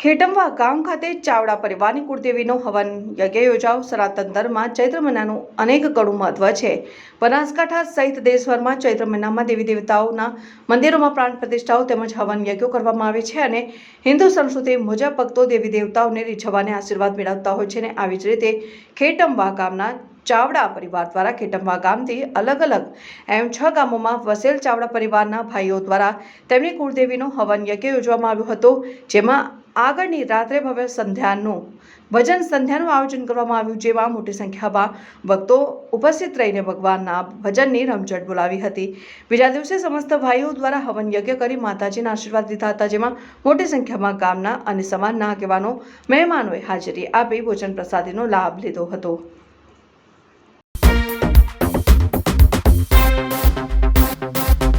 ખેટમવા ગામ ખાતે ચાવડા પરિવારની કુળદેવીનો હવન યજ્ઞ યોજાવ સનાતન ધર્મમાં ચૈત્ર મહિનાનું અનેક ગણું મહત્વ છે. બનાસકાંઠા સહિત દેશભરમાં ચૈત્ર મહિનામાં દેવી દેવતાઓના મંદિરોમાં પ્રાણ પ્રતિષ્ઠાઓ તેમજ હવન યજ્ઞો કરવામાં આવે છે અને હિન્દુ સંસ્કૃતિ મુજબ ભક્તો દેવી દેવતાઓને રીઝવવાને આશીર્વાદ મેળવતા હોય છે અને આવી જ રીતે ખેટમવા ગામના ચાવડા પરિવાર દ્વારા ખેટમવા ગામથી અલગ અલગ એમ છ ગામોમાં વસેલ ચાવડા પરિવારના ભાઈઓ દ્વારા તેમની કુળદેવીનો હવન યજ્ઞ યોજવામાં આવ્યો હતો. જેમાં આગળની રાત્રે ભવ્ય સંધ્યાનું, ભજન સંધ્યાનું આયોજન કરવામાં આવ્યું, જેમાં મોટી સંખ્યામાં ભક્તો ઉપસ્થિત રહીને ભગવાનના ભજનની રમઝટ બોલાવી હતી. બીજા દિવસે સમસ્ત ભાઈઓ દ્વારા હવન યજ્ઞ કરી માતાજીના આશીર્વાદ લીધા હતા, જેમાં મોટી સંખ્યામાં ગામના અને સમાજના આગેવાનો, મહેમાનોએ હાજરી આપી ભોજન પ્રસાદીનો લાભ લીધો હતો.